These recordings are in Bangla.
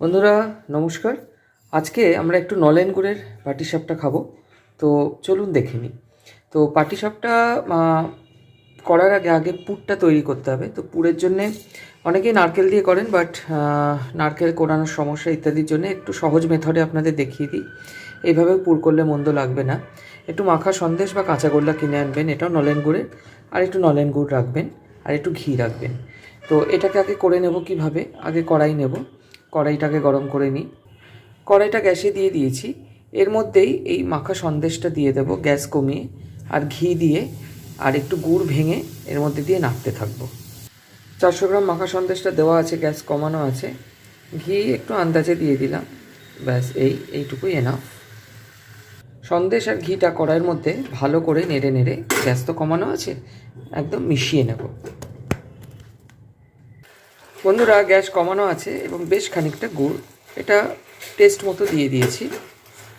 বন্ধুরা, নমস্কার। আজকে আমরা একটু নলেন গুড়ের পাটিসাপটা খাব। তো চলুন দেখে নিই। তো পাটিসাপটা করার আগে আগে পুরটা তৈরি করতে হবে। তো পুরের জন্যে অনেকেই নারকেল দিয়ে করেন বাট নারকেল কোরানোর সমস্যা ইত্যাদির জন্য একটু সহজ মেথডে আপনাদের দেখিয়ে দিই। এইভাবে পুর করলে মন্দ লাগবে না। একটু মাখা সন্দেশ বা কাঁচা গোল্লা কিনে আনবেন, এটাও নলেন গুড়ের আর একটু নলেন গুড় রাখবেন, আর একটু ঘি রাখবেন। তো এটাকে আগে করে নেব কীভাবে? আগে কড়াই নেব। কড়াইটাকে গরম করে নিই। কড়াইটা গ্যাসে দিয়ে দিয়েছি। এর মধ্যেই এই মাখা সন্দেশটা দিয়ে দেবো গ্যাস কমিয়ে আর ঘি দিয়ে আর একটু গুড় ভেঙে এর মধ্যে দিয়ে নাড়তে থাকব। চারশো গ্রাম মাখা সন্দেশটা দেওয়া আছে, গ্যাস কমানো আছে। ঘি একটু আন্দাজে দিয়ে দিলাম। ব্যাস, এই, এইটুকুই এনাফ সন্দেশ আর ঘিটা কড়াইয়ের মধ্যে ভালো করে নেড়ে নেড়ে, গ্যাস তো কমানো আছে, একদম মিশিয়ে নেব। বন্ধুরা, গ্যাস কমানো আছে এবং বেশ খানিকটা গুড়। এটা টেস্ট মতো দিয়ে দিয়েছি।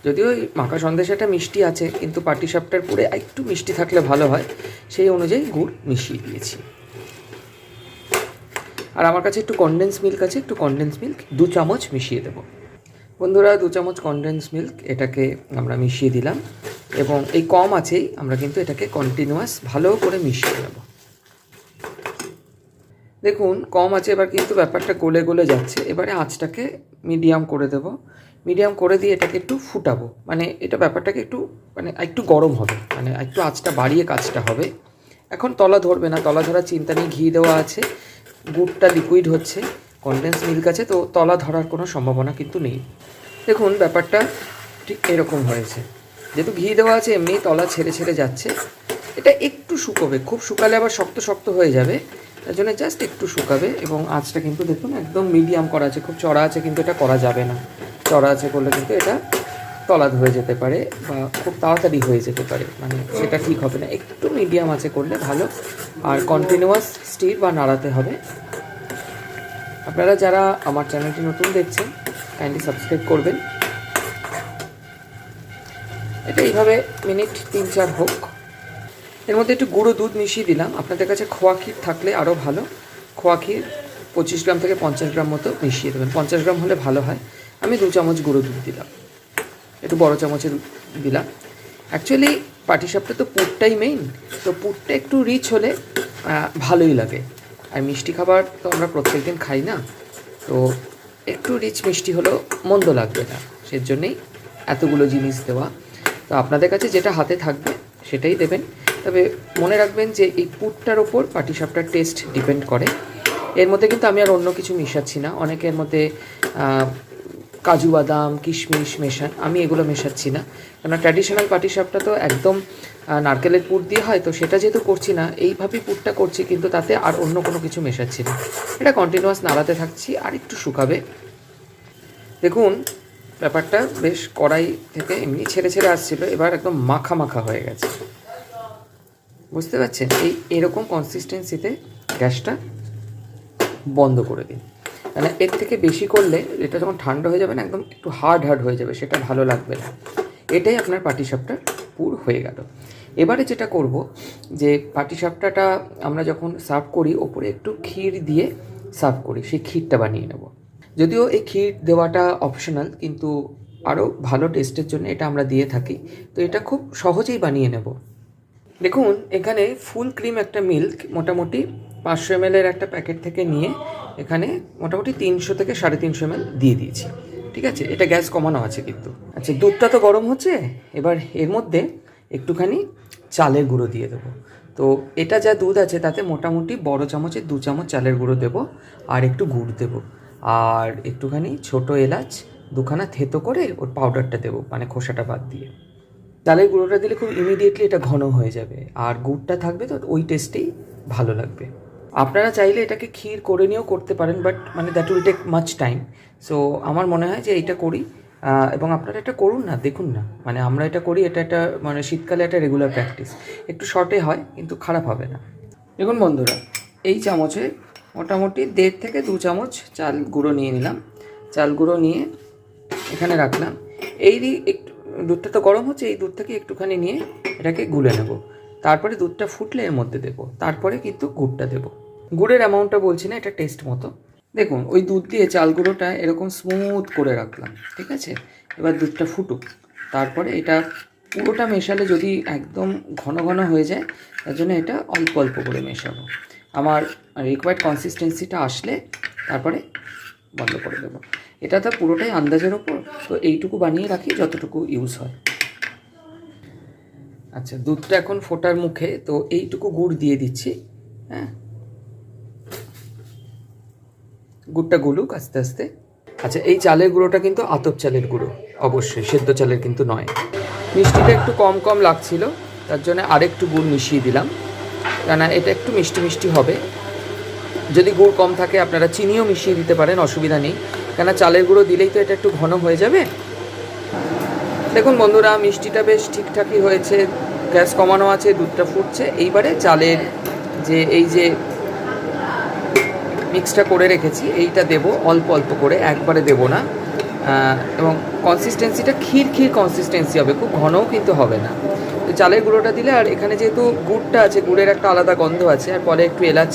যদিও মাখা সন্দেশাটা মিষ্টি আছে, কিন্তু পাটি পাটিসাপটার পুরে একটু মিষ্টি থাকলে ভালো হয়। সেই অনুযায়ী গুড় মিশিয়ে দিয়েছি। আর আমার কাছে একটু কনডেন্স মিল্ক আছে, একটু কনডেন্স মিল্ক দু চামচ মিশিয়ে দেবো। বন্ধুরা, দু চামচ কনডেন্স মিল্ক এটাকে আমরা মিশিয়ে দিলাম এবং এই কম আছেই, আমরা কিন্তু এটাকে কন্টিনিউয়াস ভালো করে মিশিয়ে নেব। দেখুন, কম আছে, এবার কিন্তু ব্যাপারটা গলে গলে যাচ্ছে। এবারে আঁচটাকে মিডিয়াম করে দেব। মিডিয়াম করে দিয়ে এটাকে একটু ফুটাবো। মানে এটা ব্যাপারটাকে একটু মানে একটু গরম হবে। মানে একটু আঁচটা বাড়িয়ে কাজটা হবে। এখন তলা ধরবে না। তলা ধরার চিন্তা নেই, ঘি দেওয়া আছে। গুড়টা লিকুইড হচ্ছে। কনডেন্স মিল্ক আছে, তো তলা ধরার কোনো সম্ভাবনা কিন্তু নেই। দেখুন, ব্যাপারটা ঠিক এরকম হয়েছে। যেহেতু ঘি দেওয়া আছে, এমনি তলা ছেড়ে ছেড়ে যাচ্ছে। এটা একটু শুকোবে। খুব শুকালে আবার শক্ত শক্ত হয়ে যাবে। তার জন্য জাস্ট একটু শুকাবে এবং আঁচটা কিন্তু দেখুন একদম মিডিয়াম করা আছে, খুব চড়া আছে কিন্তু এটা করা যাবে না। চড়া আছে করলে কিন্তু এটা তলা ধরে যেতে পারে বা খুব তাড়াতাড়ি হয়ে যেতে পারে মানে সেটা ঠিক হবে না। একটু মিডিয়াম আছে করলে ভালো, আর কন্টিনিউয়াস স্টির বা নাড়াতে হবে। আপনারা যারা আমার চ্যানেলটি নতুন দেখছেন কাইন্ডলি সাবস্ক্রাইব করবেন। এটা এইভাবে মিনিট তিন চার হোক। এর মধ্যে একটু গুঁড়ো দুধ মিশিয়ে দিলাম। আপনাদের কাছে খোয়া ক্ষীর থাকলে আরও ভালো। খোয়া ক্ষীর পঁচিশ গ্রাম থেকে পঞ্চাশ গ্রাম মতো মিশিয়ে দেবেন। পঞ্চাশ গ্রাম হলে ভালো হয়। আমি দু চামচ গুঁড়ো দুধ দিলাম। একটু বড় চামচের দিলাম। অ্যাকচুয়ালি পাটিসাপটা তো পুরটাই মেইন তো পুরটা একটু রিচ হলে ভালোই লাগে। আর মিষ্টি খাবার তো আমরা প্রত্যেক দিন খাই না। তো একটু রিচ মিষ্টি হলেও মন্দ লাগবে না। সেজন্যেই এতগুলো জিনিস দেওয়া। তো আপনাদের কাছে যেটা হাতে থাকবে, সেটাই দেবেন। তবে মনে রাখবেন যে এই পুরটার ওপর পাটিসাপটার টেস্ট ডিপেন্ড করে। এর মধ্যে কিন্তু আমি আর অন্য কিছু মিশাচ্ছি না। অনেকের মধ্যে কাজু বাদাম, কিশমিশ মেশান, আমি এগুলো মেশাচ্ছি না। কেননা ট্র্যাডিশনাল পাটিসাপটা তো একদম নারকেলের পুর দিয়ে হয়, তো সেটা যেহেতু করছি না এইভাবেই পুরটা করছি, কিন্তু তাতে আর অন্য কোনো কিছু মেশাচ্ছি না। এটা কন্টিনিউয়াস নাড়াতে থাকছি, আর একটু শুকাবে। দেখুন, ব্যাপারটা বেশ কড়াই থেকে এমনি ছেড়ে ছেড়ে আসছিল, এবার একদম মাখা মাখা হয়ে গেছে। বুঝতে পারছেন? এই, এরকম কনসিস্টেন্সিতে গ্যাসটা বন্ধ করে দিন। মানে এর থেকে বেশি করলে এটা যখন ঠান্ডা হয়ে যাবে না, একদম একটু হার্ড হার্ড হয়ে যাবে, সেটা ভালো লাগবে না। এটাই আপনার পাটিসাপটা পুর হয়ে গেল। এবারে যেটা করব, যে পাটিসাপটাটা আমরা যখন সার্ভ করি, ওপরে একটু ক্ষীর দিয়ে সার্ভ করি, সেই ক্ষীরটা বানিয়ে নেব। যদিও এই ক্ষীর দেওয়াটা অপশনাল কিন্তু আরও ভালো টেস্টের জন্য এটা আমরা দিয়ে থাকি। তো এটা খুব সহজেই বানিয়ে নেব। দেখুন, এখানে ফুল ক্রিম একটা মিল্ক মোটামুটি পাঁচশো এম একটা প্যাকেট থেকে নিয়ে এখানে মোটামুটি তিনশো থেকে সাড়ে তিনশো এম দিয়ে দিয়েছি। ঠিক আছে? এটা গ্যাস কমানো আছে কিন্তু। আচ্ছা দুধটা তো গরম হচ্ছে। এবার এর মধ্যে একটুখানি চালের গুঁড়ো দিয়ে দেবো। তো এটা যা দুধ আছে, তাতে মোটামুটি বড় চামচে দু চামচ চালের গুঁড়ো দেবো আর একটু গুড় দেবো। আর একটুখানি ছোট এলাচ দুখানা থেতো করে ওর পাউডারটা দেবো মানে খোসাটা বাদ দিয়ে। চালের গুঁড়োটা দিলে খুব ইমিডিয়েটলি এটা ঘন হয়ে যাবে। আর গুড়টা থাকবে তো ওই টেস্টেই ভালো লাগবে। আপনারা চাইলে এটাকে ক্ষীর করে নিয়েও করতে পারেন বাট মানে that will take much time so আমার মনে হয় যে এইটা করি। এবং আপনারা এটা করুন না, দেখুন না। মানে আমরা এটা করি, এটা একটা মানে শীতকালে একটা রেগুলার প্র্যাকটিস একটু শর্টে হয়, কিন্তু খারাপ হবে না। দেখুন বন্ধুরা, এই চামচে মোটামুটি দেড় থেকে দু চামচ চাল গুঁড়ো নিয়ে নিলাম। চাল গুঁড়ো নিয়ে এখানে রাখলাম। এই একটু দুধটা তো গরম হচ্ছে, এই দুধটাকে একটুখানি নিয়ে এটাকে গুলে নেব। তারপরে দুধটা ফুটলে এর মধ্যে দেবো। তারপরে কিন্তু গুড়টা দেবো। গুড়ের অ্যামাউন্টটা বলছি না, এটা টেস্ট মতো। দেখুন, ওই দুধ দিয়ে চাল গুঁড়োটা এরকম স্মুথ করে রাখলাম, ঠিক আছে? এবার দুধটা ফুটুক। তারপরে এটা পুরোটা মেশালে যদি একদম ঘন ঘন হয়ে যায়, তার জন্য এটা অল্প অল্প করে মেশাবো। আমার রিকোয়ার্ড কনসিস্টেন্সিটা আসলে তারপরে বন্ধ করে দেবো। এটা তো পুরোটাই আন্দাজের ওপর। তো এইটুকু বানিয়ে রাখি, যতটুকু ইউজ হয়। আচ্ছা দুধটা এখন ফোটার মুখে, তো এইটুকু গুড় দিয়ে দিচ্ছি হ্যাঁ? গুড়টা গুলুক আস্তে আস্তে। আচ্ছা এই চালের গুঁড়োটা কিন্তু আতপ চালের গুঁড়ো, অবশ্যই, সেদ্ধ চালের কিন্তু নয়। মিষ্টিটা একটু কম কম লাগছিল, তার জন্য আরেকটু গুড় মিশিয়ে দিলাম। কেন এটা একটু মিষ্টি মিষ্টি হবে। যদি গুড় কম থাকে, আপনারা চিনিও মিশিয়ে দিতে পারেন, অসুবিধা নেই। কেন চালের গুঁড়ো দিলেই তো এটা একটু ঘন হয়ে যাবে। দেখুন বন্ধুরা, মিষ্টিটা বেশ ঠিকঠাকই হয়েছে, গ্যাস কমানো আছে, দুধটা ফুটছে। এইবারে চালের যে, এই যে মিক্সটা করে রেখেছি, এইটা দেব, অল্প অল্প করে, একবারে দেব না। এবং কনসিস্টেন্সিটা ক্ষীর ক্ষীর কনসিস্টেন্সি হবে, খুব ঘনও কিন্তু হবে না। তো চালের গুঁড়োটা দিলে, আর এখানে যেহেতু গুড়টা আছে, গুড়ের একটা আলাদা গন্ধ আছে, আর পরে একটু এলাচ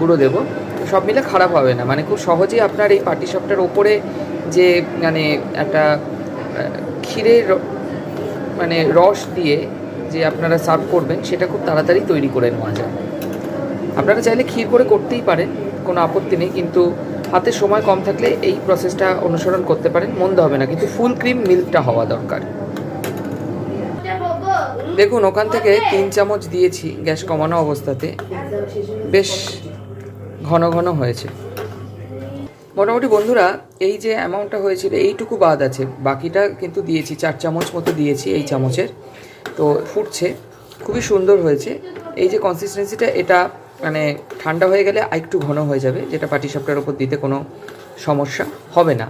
গুঁড়ো দেবো। সব মিলে খারাপ হবে না। মানে খুব সহজেই আপনার এই পাটিসাপটার ওপরে যে মানে একটা ক্ষীরের মানে রস দিয়ে যে আপনারা সার্ভ করবেন, সেটা খুব তাড়াতাড়ি তৈরি করে নেওয়া যায়। আপনারা চাইলে ক্ষীর করে করতেই পারেন, কোনো আপত্তি নেই। কিন্তু হাতে সময় কম থাকলে এই প্রসেসটা অনুসরণ করতে পারেন, মন্দ হবে না। কিন্তু ফুল ক্রিম মিল্কটা হওয়া দরকার। দেখুন, ওখান থেকে তিন চামচ দিয়েছি গ্যাস কমানো অবস্থাতে। বেশ ঘন ঘন হয়েছে। মোটামুটি বন্ধুরা, এই যে অ্যামাউন্টটা হয়েছিল, এইটুকু বাদ আছে। বাকিটা কিন্তু দিয়েছি, চার চামচ মতো দিয়েছি এই চামচের। তো ফুটছে, খুবই সুন্দর হয়েছে। এই যে কনসিস্টেন্সিটা এটা মানে ঠান্ডা হয়ে গেলে আরেকটু ঘন হয়ে যাবে, যেটা পাটিসাপটার ওপর দিতে কোনো সমস্যা হবে না।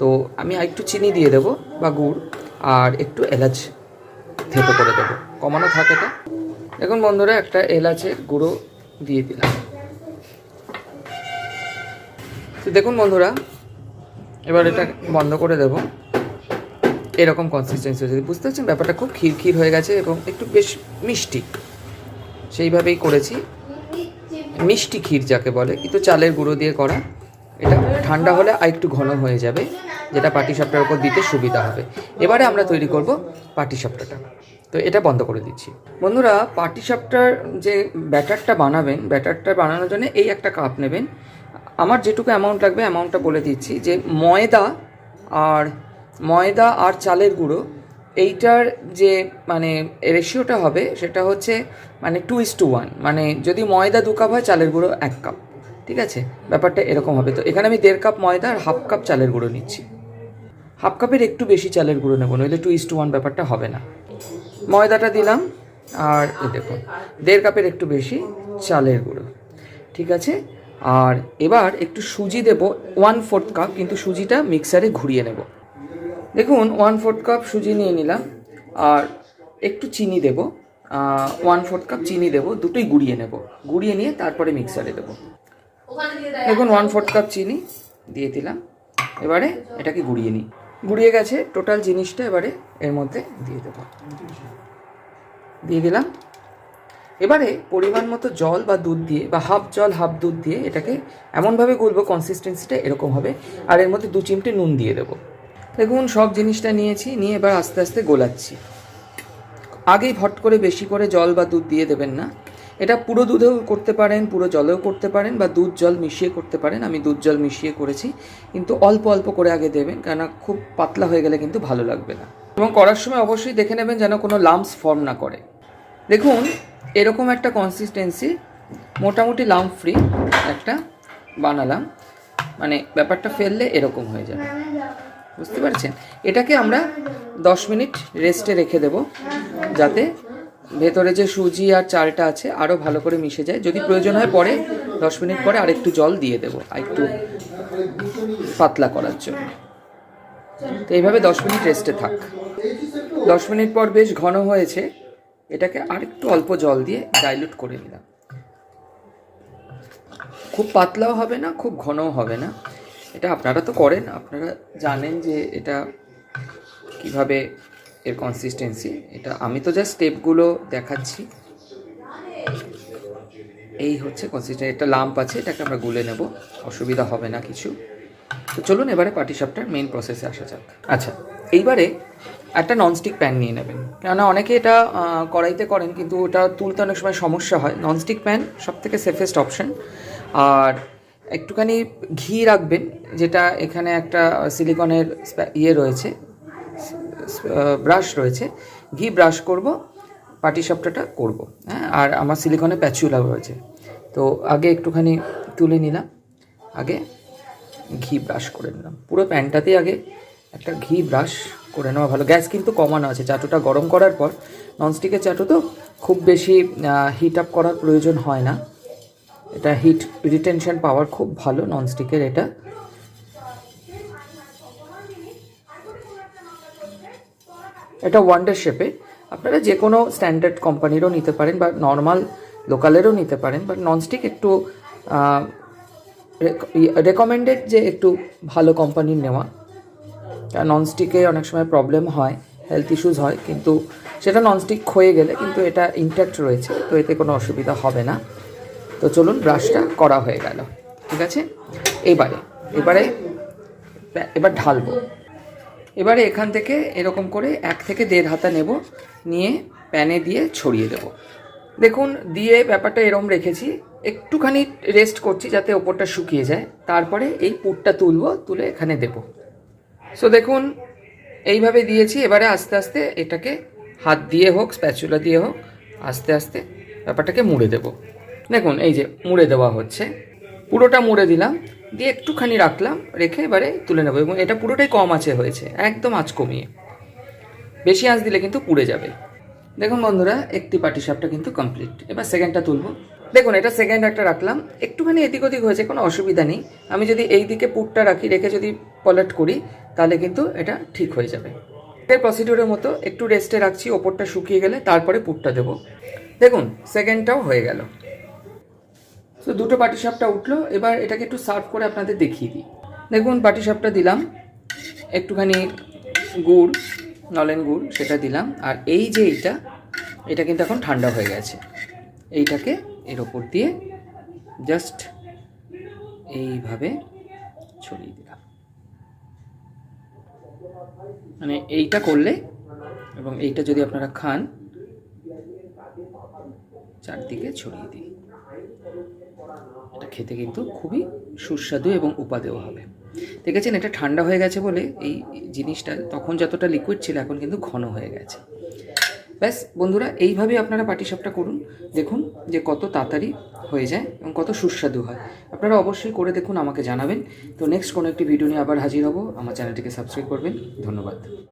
তো আমি আরেকটু চিনি দিয়ে দেবো বা গুড়, আর একটু এলাচ থেতো করে দেবো। কমানো থাকে এটা। দেখুন বন্ধুরা, একটা এলাচের গুঁড়ো দিয়ে দিলাম। তো দেখুন বন্ধুরা, এবার এটা বন্ধ করে দেব। এরকম কনসিস্টেন্সি হয়েছে। বুঝতে পারছেন? ব্যাপারটা খুব ক্ষীর হয়ে গেছে এবং একটু বেশ মিষ্টি। সেইভাবেই করেছি। মিষ্টি ক্ষীর যাকে বলে, কিন্তু চালের গুঁড়ো দিয়ে করা। এটা ঠান্ডা হলে আর একটু ঘন হয়ে যাবে, যেটা পাটি সাপটার উপর দিতে সুবিধা হবে। এবারে আমরা তৈরি করব পাটি সাপটাটা তো এটা বন্ধ করে দিচ্ছি। বন্ধুরা পাটি সাপটার যে ব্যাটারটা বানাবেন, ব্যাটারটা বানানোর জন্য এই একটা কাপ নেবেন। আমার যেটুকু অ্যামাউন্ট লাগবে অ্যামাউন্টটা বলে দিচ্ছি যে ময়দা আর ময়দা আর চালের গুঁড়ো, এইটার যে মানে রেশিওটা হবে সেটা হচ্ছে মানে টু ইস টু ওয়ান মানে যদি ময়দা দু কাপ হয়, চালের গুঁড়ো এক কাপ ঠিক আছে? ব্যাপারটা এরকম হবে। তো এখানে আমি দেড় কাপ ময়দা আর হাফ কাপ চালের গুঁড়ো নিচ্ছি। হাফ কাপের একটু বেশি চালের গুঁড়ো নেব, নইলে টু ইস টু ওয়ান ব্যাপারটা হবে না। ময়দাটা দিলাম আর দেখুন, দেড় কাপের একটু বেশি চালের গুঁড়ো, ঠিক আছে? আর এবার একটু সুজি দেব ওয়ান ফোর্থ কাপ কিন্তু সুজিটা মিক্সারে ঘুরিয়ে নেব। দেখুন ওয়ান ফোর্থ কাপ সুজি নিয়ে নিলাম, আর একটু চিনি দেব ওয়ান ফোর্থ কাপ চিনি দেব, দুটোই গুঁড়িয়ে নেব। গুঁড়িয়ে নিয়ে তারপরে মিক্সারে দেবো। দেখুন ওয়ান ফোর্থ কাপ চিনি দিয়ে দিলাম, এবারে এটাকে গুঁড়িয়ে নিই। গুড়িয়ে গেছে টোটাল জিনিসটা এবারে এর মধ্যে দিয়ে দেবো। দিয়ে দিলাম এবারে পরিমাণ মতো জল বা দুধ দিয়ে বা হাফ জল হাফ দুধ দিয়ে এটাকে এমনভাবে গুলবো কনসিস্টেন্সিটা এরকম হবে। আর এর মধ্যে দু চিমটে নুন দিয়ে দেবো। দেখুন, সব জিনিসটা নিয়েছি, নিয়ে এবার আস্তে আস্তে গোলাচ্ছি। আগেই ভট করে বেশি করে জল বা দুধ দিয়ে দেবেন না। এটা পুরো দুধেও করতে পারেন, পুরো জলেও করতে পারেন বা দুধ জল মিশিয়ে করতে পারেন। আমি দুধ জল মিশিয়ে করেছি, কিন্তু অল্প অল্প করে আগে দেবেন, কেননা খুব পাতলা হয়ে গেলে কিন্তু ভালো লাগবে না। এবং করার সময় অবশ্যই দেখে নেবেন যেন কোনো লাম্পস ফর্ম না করে। দেখুন, এরকম একটা কনসিস্টেন্সি মোটামুটি লাম্প ফ্রি একটা বানালাম। মানে ব্যাপারটা ফেললে এরকম হয়ে যাবে। বুঝতে পারছেন? এটাকে আমরা দশ মিনিট রেস্টে রেখে দেব, যাতে ভেতরে যে সুজি আর চালটা আছে আরও ভালো করে মিশে যায়। যদি প্রয়োজন হয় পরে, দশ মিনিট পরে আরেকটু জল দিয়ে দেবো, আর একটু পাতলা করার জন্য। তো এইভাবে দশ মিনিট রেস্টে থাক। দশ মিনিট পর বেশ ঘন হয়েছে। এটাকে আরেকটু অল্প জল দিয়ে ডাইলুট করে নিলাম। খুব পাতলাও হবে না, খুব ঘনও হবে না। এটা আপনারা তো করেন, আপনারা জানেন যে এটা কীভাবে এর কনসিস্টেন্সি এটা আমি তো জাস্ট স্টেপগুলো দেখাচ্ছি। এই হচ্ছে কনসিস্টেন্সি একটা লাম্প আছে, এটাকে আমরা গুলে নেব, অসুবিধা হবে না কিছু। তো চলুন এবারে পাটিসাপটার মেন প্রসেসে আসা যাক। আচ্ছা এইবারে একটা ননস্টিক প্যান নিয়ে নেবেন। কেননা অনেকে এটা কড়াইতে করেন, কিন্তু ওটা তুলতে অনেক সময় সমস্যা হয়। ননস্টিক প্যান সব থেকে সেফেস্ট অপশন আর একটুখানি ঘি রাখবেন, যেটা এখানে একটা সিলিকনের ইয়ে রয়েছে ব্রাশ রয়েছে। ঘি ব্রাশ করব, পাটিসাপটাটা করব হ্যাঁ? আর আমার সিলিকনের প্যাচুলা রয়েছে। তো আগে একটুখানি তুলে নিলাম, আগে ঘি ব্রাশ করে নিলাম। পুরো প্যানটাতেই আগে একটা ঘি ব্রাশ করে নেওয়া ভালো। গ্যাস কিন্তু কমানো আছে। চাটুটা গরম করার পর ননস্টিকের চাটু তো খুব বেশি হিট আপ করার প্রয়োজন হয় না। এটা হিট রিটেনশন পাওয়ার খুব ভালো ননস্টিকের এটা। এটা ওয়ান্ডার শেপে আপনারা যে কোনো স্ট্যান্ডার্ড কোম্পানিরও নিতে পারেন বা নর্মাল লোকালেরও নিতে পারেন বাট ননস্টিক একটু রেকমেন্ডেড যে একটু ভালো কোম্পানির নেওয়া। ননস্টিকে অনেক সময় প্রবলেম হয় হেলথ ইস্যুস হয়, কিন্তু সেটা ননস্টিক ক্ষয়ে গেলে কিন্তু এটা ইনট্যাক্ট রয়েছে, তো এতে কোনো অসুবিধা হবে না। তো চলুন ব্রাশটা করা হয়ে গেল, ঠিক আছে? এবারে এবারে, এবার ঢালবো। এবারে এখান থেকে এরকম করে এক থেকে দেড় হাতা নেব, নিয়ে প্যানে দিয়ে ছড়িয়ে দেব। দেখুন, দিয়ে ব্যাপারটা এরম রেখেছি, একটুখানি রেস্ট করছি যাতে ওপরটা শুকিয়ে যায়, তারপরে এই পুরটা তুলবো, তুলে এখানে দেব। সো দেখুন, এইভাবে দিয়েছি, এবারে আস্তে আস্তে এটাকে হাত দিয়ে হোক স্প্যাচুলা দিয়ে হোক, আস্তে আস্তে ব্যাপারটাকে মুড়ে দেব। দেখুন, এই যে মুড়ে দেওয়া হচ্ছে, পুরোটা মুড়ে দিলাম, দিয়ে একটুখানি রাখলাম, রেখে এবারে তুলে নেব এবং এটা পুরোটাই কম আছে হয়েছে, একদম আঁচ কমিয়ে। বেশি আঁচ দিলে কিন্তু পুড়ে যাবে। দেখুন বন্ধুরা, একটি পাটি সাপটা কিন্তু কমপ্লিট এবার সেকেন্ডটা তুলব। দেখুন, এটা সেকেন্ড একটা রাখলাম, একটুখানি এদিক ওদিক হয়েছে, কোনো অসুবিধা নেই। আমি যদি এই দিকে পুরটা রাখি, রেখে যদি পলেট করি, তাহলে কিন্তু এটা ঠিক হয়ে যাবে। এর প্রসিডিউরের মতো একটু রেস্টে রাখছি, ওপরটা শুকিয়ে গেলে তারপরে পুরটা দেবো। দেখুন সেকেন্ডটাও হয়ে গেল। তো দুটো পাটিসাপটা উঠল, এবার এটাকে একটু সার্ভ করে আপনাদের দেখিয়ে দিই। দেখুন পাটিসাপটা দিলাম, একটুখানি গুড়, নলেন গুড়, সেটা দিলাম, আর এই যে এইটা, এটা কিন্তু এখন ঠান্ডা হয়ে গেছে। এইটাকে এর ওপর দিয়ে জাস্ট এইভাবে ছড়িয়ে দিলাম মানে এইটা করলে এবং এইটা যদি আপনারা খান, চারদিকে ছড়িয়ে দিই এটা খেতে কিন্তু খুবই সুস্বাদু এবং উপাদেয় হবে। দেখেছেন, এটা ঠান্ডা হয়ে গেছে বলে এই জিনিসটা তখন যতটা লিকুইড ছিল, এখন কিন্তু ঘন হয়ে গেছে। ব্যাস, বন্ধুরা, এইভাবেই আপনারা পাটিসাপটা করুন। দেখুন যে কত তাড়াতাড়ি হয়ে যায় এবং কত সুস্বাদু হয়। আপনারা অবশ্যই করে দেখুন, আমাকে জানাবেন। তো নেক্সট কোনো একটি ভিডিও নিয়ে আবার হাজির হব। আমার চ্যানেলটিকে সাবস্ক্রাইব করবেন। ধন্যবাদ।